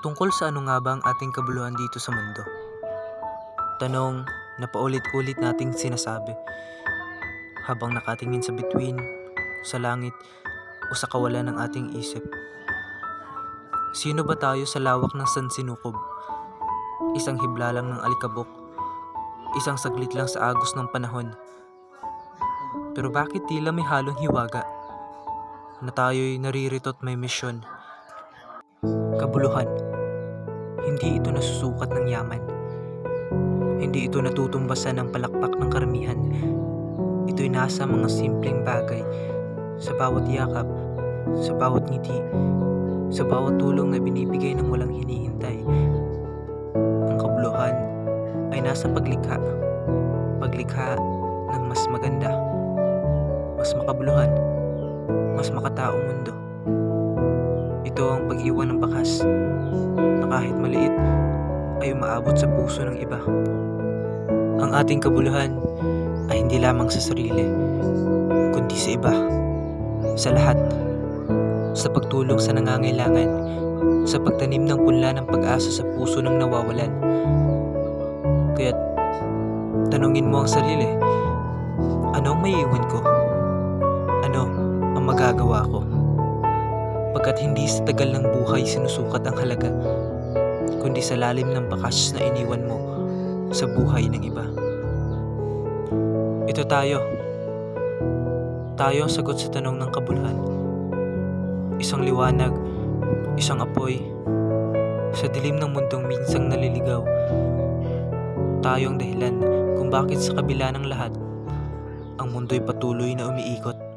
Tungkol sa ano nga ba ang ating kabuluhan dito sa mundo? Tanong na paulit-ulit nating sinasabi habang nakatingin sa bituin, sa langit, o sa kawalan ng ating isip. Sino ba tayo sa lawak ng sansinukob? Isang hibla lang ng alikabok, isang saglit lang sa agos ng panahon. Pero bakit tila may halong hiwaga na tayo'y naririto at may misyon? Kabuluhan. Hindi ito nasusukat ng yaman. Hindi ito natutumbasan ng palakpak ng karamihan. Ito'y nasa mga simpleng bagay, sa bawat yakap, sa bawat ngiti, sa bawat tulong na binibigay ng walang hinihintay. Ang kabuluhan ay nasa paglikha. Paglikha ng mas maganda, mas makabuluhan, mas makataong mundo. Ito ang pag-iwan ng bakas na kahit maliit ay umaabot sa puso ng iba. Ang ating kabuluhan ay hindi lamang sa sarili, kundi sa iba, sa lahat, sa pagtulong sa nangangailangan, sa pagtanim ng punla ng pag-asa sa puso ng nawawalan. Kaya't tanungin mo ang sarili, ano ang maiiwan ko? Ano ang magagawa ko? Pagkat hindi sa tagal ng buhay sinusukat ang halaga, kundi sa lalim ng bakas na iniwan mo sa buhay ng iba. Ito tayo. Tayo ang sagot sa tanong ng kabuluhan. Isang liwanag, isang apoy, sa dilim ng mundong minsang naliligaw. Tayo ang dahilan kung bakit sa kabila ng lahat, ang mundo'y patuloy na umiikot.